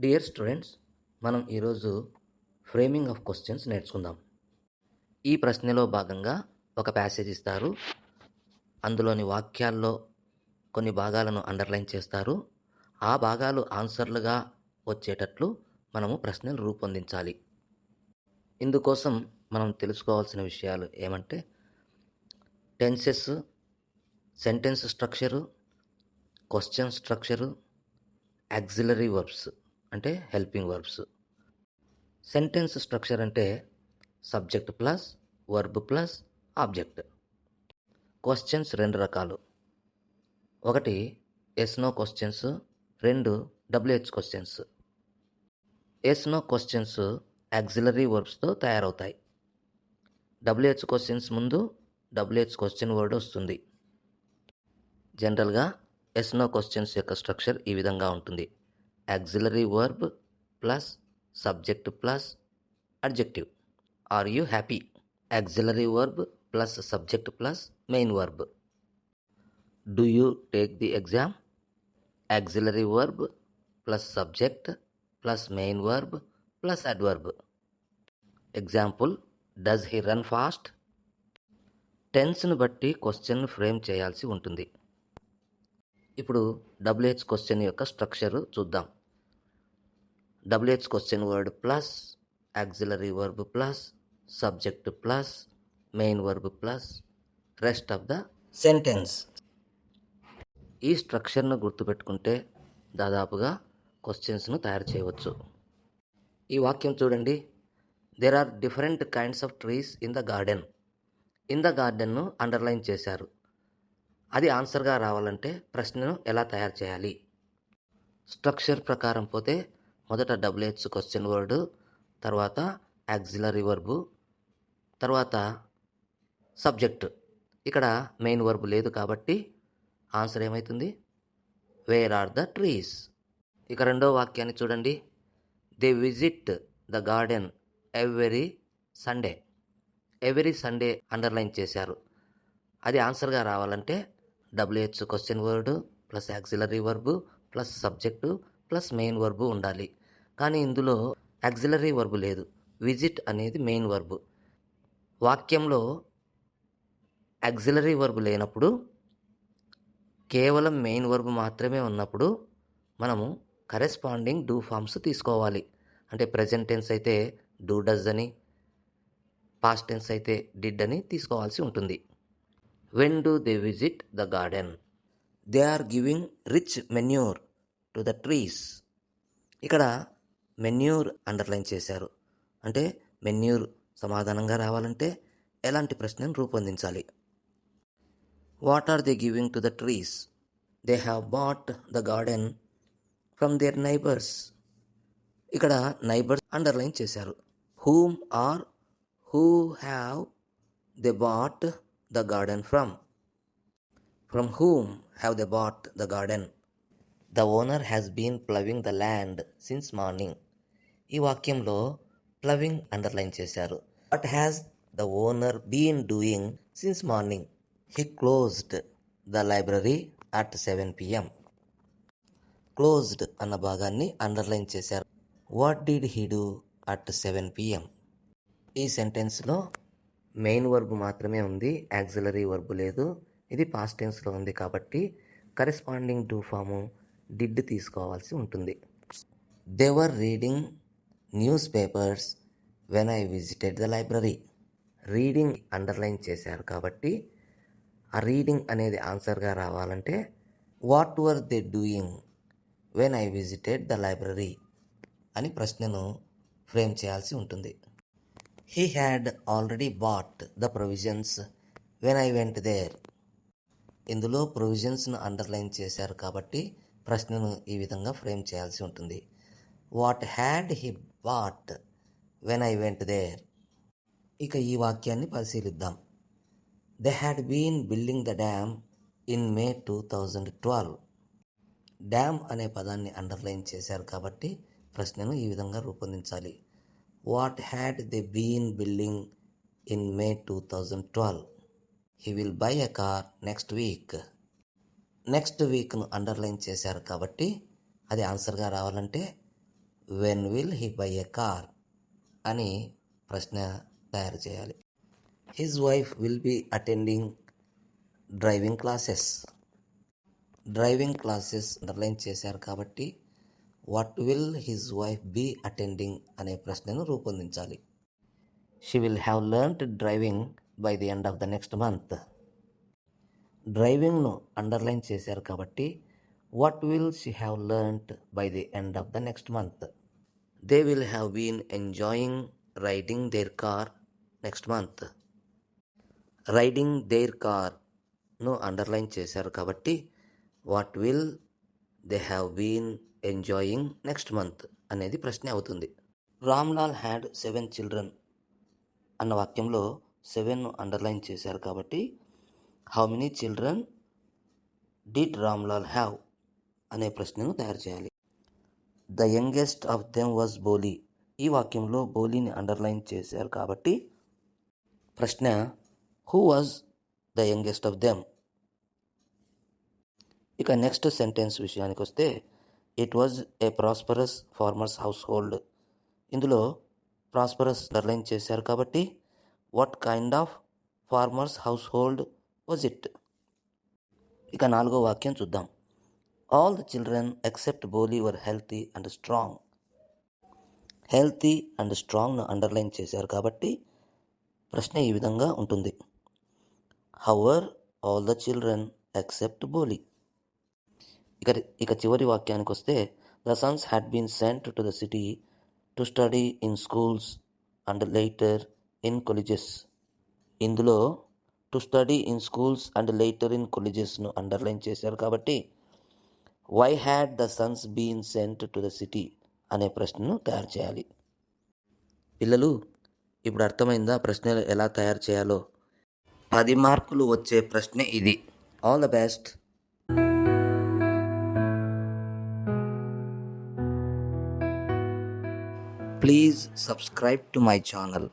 Dear students మనం ఈరోజు framing of questions నేర్చుకుందాం. ఈ ప్రశ్నలో భాగంగా ఒక ప్యాసేజ్ ఇస్తారు. అందులోని వాక్యాల్లో కొన్ని భాగాలను అండర్లైన్ చేస్తారు. ఆ భాగాలు ఆన్సర్లుగా వచ్చేటట్లు మనము ప్రశ్నలు రూపొందించాలి. ఇందుకోసం మనం తెలుసుకోవాల్సిన విషయాలు ఏమంటే tenses sentence structure question structure auxiliary verbs అంటే హెల్పింగ్ వర్బ్స్ సెంటెన్స్ స్ట్రక్చర్ అంటే subject plus verb plus object questions రెండు రకాలు. ఒకటి ఎస్ నో క్వశ్చన్స్ రెండు WH questions yes no questions auxiliary వర్బ్స్తో తయారవుతాయి. డబ్ల్యూహెచ్ క్వశ్చన్స్ ముందు డబ్ల్యూహెచ్ క్వశ్చన్ వర్డ్ వస్తుంది. జనరల్గా ఎస్ నో క్వశ్చన్స్ యొక్క స్ట్రక్చర్ ఈ విధంగా ఉంటుంది. Auxiliary verb plus subject plus adjective are you happy auxiliary verb plus subject plus main verb do you take the exam auxiliary verb plus subject plus main verb plus adverb example does he run fast టెన్స్ను బట్టి question frame చేయాల్సి ఉంటుంది. ఇప్పుడు WH question యొక్క structure చూద్దాం. WH question word plus auxiliary verb plus subject plus main verb plus rest of the sentence ఈ స్ట్రక్చర్ను గుర్తుపెట్టుకుంటే దాదాపుగా క్వశ్చన్స్ను తయారు చేయవచ్చు. ఈ వాక్యం చూడండి. There are different kinds of trees in the garden in the గార్డెన్ను underline చేశారు. అది ఆన్సర్గా రావాలంటే ప్రశ్నను ఎలా తయారు చేయాలి? స్ట్రక్చర్ ప్రకారం పోతే మొదట డబ్ల్యూహెచ్ క్వశ్చన్ వర్డ్ తర్వాత యాక్సిలరీ వర్బు తర్వాత సబ్జెక్ట్ ఇక్కడ మెయిన్ వర్బ్ లేదు కాబట్టి ఆన్సర్ ఏమవుతుంది వేర్ ఆర్ ద ట్రీస్ ఇక రెండో వాక్యాన్ని చూడండి. They visit the garden every Sunday every Sunday underline చేశారు. అది ఆన్సర్గా రావాలంటే WH question word plus auxiliary verb plus subject plus main verb ఉండాలి. కానీ ఇందులో యాక్సిలరీ వర్బు లేదు. విజిట్ అనేది మెయిన్ వర్బు వాక్యంలో యాక్సిలరీ వర్బు లేనప్పుడు కేవలం మెయిన్ వర్బ్ మాత్రమే ఉన్నప్పుడు మనము కరెస్పాండింగ్ డూ ఫామ్స్ తీసుకోవాలి. అంటే ప్రజెంట్ టెన్స్ అయితే డూ డస్ అని పాస్ట్ టెన్స్ అయితే డిడ్ అని తీసుకోవాల్సి ఉంటుంది. When do they visit the garden they are giving rich manure to the trees ఇక్కడ మెన్యూర్ అండర్లైన్ చేశారు. అంటే మెన్యూర్ సమాధానంగా రావాలంటే ఎలాంటి ప్రశ్నను రూపొందించాలి? What are they giving to the trees they have bought the garden from their neighbours ఇక్కడ neighbours underline చేశారు. Whom or who have they bought the garden from from whom have they bought the garden the owner has been ploughing the land since morning ఈ వాక్యంలో ploughing underline చేశారు. What has the owner been doing since morning he closed the library at seven PM closed అన్న భాగాన్ని underline చేశారు. What did he do at seven PM ఈ సెంటెన్స్లో main verb మాత్రమే ఉంది యాక్సిలరీ వర్బ్ లేదు. ఇది పాస్ట్ టెన్స్లో ఉంది కాబట్టి కరెస్పాండింగ్ టు ఫాము డిడ్ తీసుకోవాల్సి ఉంటుంది. They were reading newspapers when I visited the library. Reading underline చేశారు కాబట్టి ఆ రీడింగ్ అనేది ఆన్సర్గా రావాలంటే what were they doing when I visited the library అని ప్రశ్నను ఫ్రేమ్ చేయాల్సి ఉంటుంది. He had already bought the provisions when I went there. ఇందులో ప్రొవిజన్స్ను అండర్లైన్ చేశారు కాబట్టి ప్రశ్నను ఈ విధంగా ఫ్రేమ్ చేయాల్సి ఉంటుంది. What had he what when I went there ఇక ఈ వాక్యాన్ని పరిశీలిద్దాం. They had been building the dam in May two thousand twelve dam అనే పదాన్ని అండర్లైన్ చేశారు కాబట్టి ప్రశ్నను ఈ విధంగా రూపొందించాలి. What had they been building in May two thousand twelve he will buy a car next week next వీక్ను underline చేశారు కాబట్టి అది ఆన్సర్గా రావాలంటే when will he buy a car అని ప్రశ్న తయారు చేయాలి. His wife will be attending driving classes driving classes underline చేశారు కాబట్టి what will his wife be attending అనే ప్రశ్నను రూపొందించాలి. She will have learned driving by the end of the next month డ్రైవింగ్ను underline చేశారు కాబట్టి what will she have learned by the end of the next month they will have been enjoying riding their car next month riding their కార్ను underline చేశారు కాబట్టి what will they have been enjoying next month అనేది ప్రశ్న అవుతుంది. Ramlal had seven children అన్న వాక్యంలో seven underline చేశారు కాబట్టి how many children did Ramlal have అనే ప్రశ్నను తయారు చేయాలి. The youngest of them was Boli. ఈ వాక్యంలో బోలీని అండర్లైన్ చేశారు కాబట్టి ప్రశ్న who was the youngest of them ఇక నెక్స్ట్ సెంటెన్స్ విషయానికి వస్తే it was a prosperous farmers household ఇందులో ప్రాస్పరస్ అండర్లైన్ చేశారు కాబట్టి what kind of farmers household was it? ఇక నాలుగో వాక్యం చూద్దాం. All the children except Boli were healthy and strong healthy and స్ట్రాంగ్ను underline చేశారు కాబట్టి ప్రశ్న ఈ విధంగా ఉంటుంది. How were all the children except Boli ఇక ఇక చివరి వాక్యానికి వస్తే the sons had been sent to the city to study in schools and later in colleges ఇందులో to study in schools and later in కాలేజెస్ను underline చేశారు కాబట్టి why had the sons been sent to the city అనే ప్రశ్నను తయారు చేయాలి. పిల్లలు ఇప్పుడు అర్థమైందా ప్రశ్నలు ఎలా తయారు చేయాలో? పది మార్కులు వచ్చే ప్రశ్న ఇది. All the best please subscribe to my channel